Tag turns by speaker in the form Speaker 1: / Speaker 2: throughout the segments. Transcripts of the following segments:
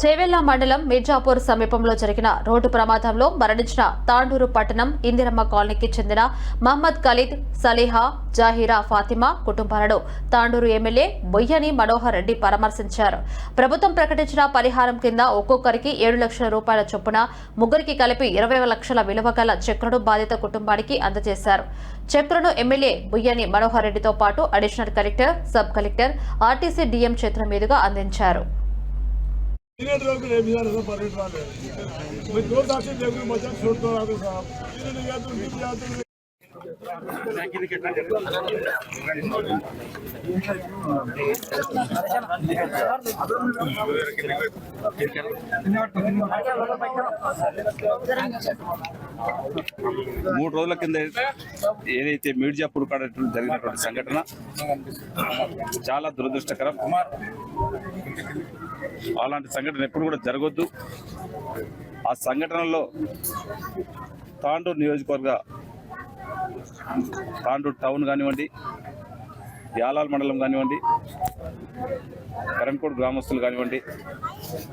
Speaker 1: చేవెళ్ళ మండలం మిర్జాపూర్ సమీపంలో జరిగిన రోడ్డు ప్రమాదంలో మరణించిన తాండూరు పట్టణం ఇందిరమ్మ కాలనీకి చెందిన మహమ్మద్ ఖలీద్ సలీహా జాహీరా ఫాతిమా కుటుంబాలను తాండూరు ఎమ్మెల్యే బొయ్యని మనోహర్ రెడ్డి పరామర్శించారు. ప్రభుత్వం ప్రకటించిన పరిహారం కింద ఒక్కొక్కరికి ఏడు లక్షల రూపాయల చొప్పున ముగ్గురికి కలిపి ఇరవై లక్షల విలువ గల చెక్కును బాధిత కుటుంబానికి అందజేశారు. చెక్కులను ఎమ్మెల్యే బుయ్యని మనోహర్ రెడ్డితో పాటు additional collector sub collector RTC DM చేతుల మీదుగా అందించారు.
Speaker 2: तीन लोग ले भी रहा परेड वाले मैं दो दासी देखो मजा छोड़ दो रात साहब तीन गया तो मिल गया तो
Speaker 3: మూడు రోజుల కింద ఏదైతే మీడియాపూర్ కాడ జరిగినటువంటి సంఘటన చాలా దురదృష్టకరం. అలాంటి సంఘటన ఎప్పుడు కూడా జరగొద్దు. ఆ సంఘటనలో తాండూరు నియోజకవర్గ తాండూరు టౌన్ కానివ్వండి యాలాల్ మండలం కానివ్వండి కరణ్కోట్ గ్రామస్తులు కానివ్వండి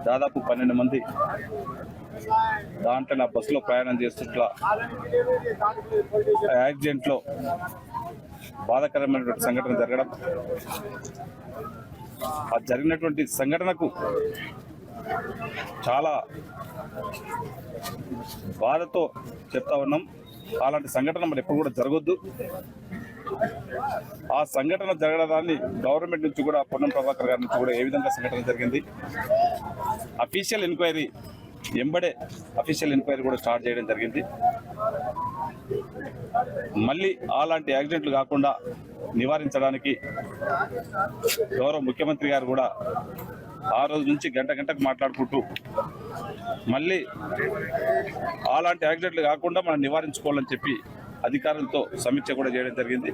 Speaker 3: దాదాపు పన్నెండు మంది దాంట్లో నా బస్సులో ప్రయాణం చేస్తుంట్లా ఆ యాక్సిడెంట్లో బాధాకరమైనటువంటి సంఘటన జరగడం ఆ జరిగినటువంటి సంఘటనకు చాలా బాధతో చెప్తా ఉన్నాం. అలాంటి సంఘటన మరి ఎప్పుడు కూడా జరగొద్దు. ఆ సంఘటన జరగడాన్ని గవర్నమెంట్ నుంచి కూడా పొన్నం ప్రభాకర్ గారి నుంచి కూడా ఏ విధంగా సంఘటన జరిగింది? అఫీషియల్ ఎంక్వైరీ ఎంబడే అఫీషియల్ ఎంక్వైరీ కూడా స్టార్ట్ చేయడం జరిగింది. మళ్ళీ అలాంటి యాక్సిడెంట్లు కాకుండా నివారించడానికి గౌరవ ముఖ్యమంత్రి గారు కూడా ఆ రోజు నుంచి గంట గంటకు మాట్లాడుకుంటూ మళ్ళీ అలాంటి యాక్సిడెంట్లు కాకుండా మనం నివారించుకోవాలని చెప్పి అధికారులతో సమీక్ష కూడా చేయడం జరిగింది.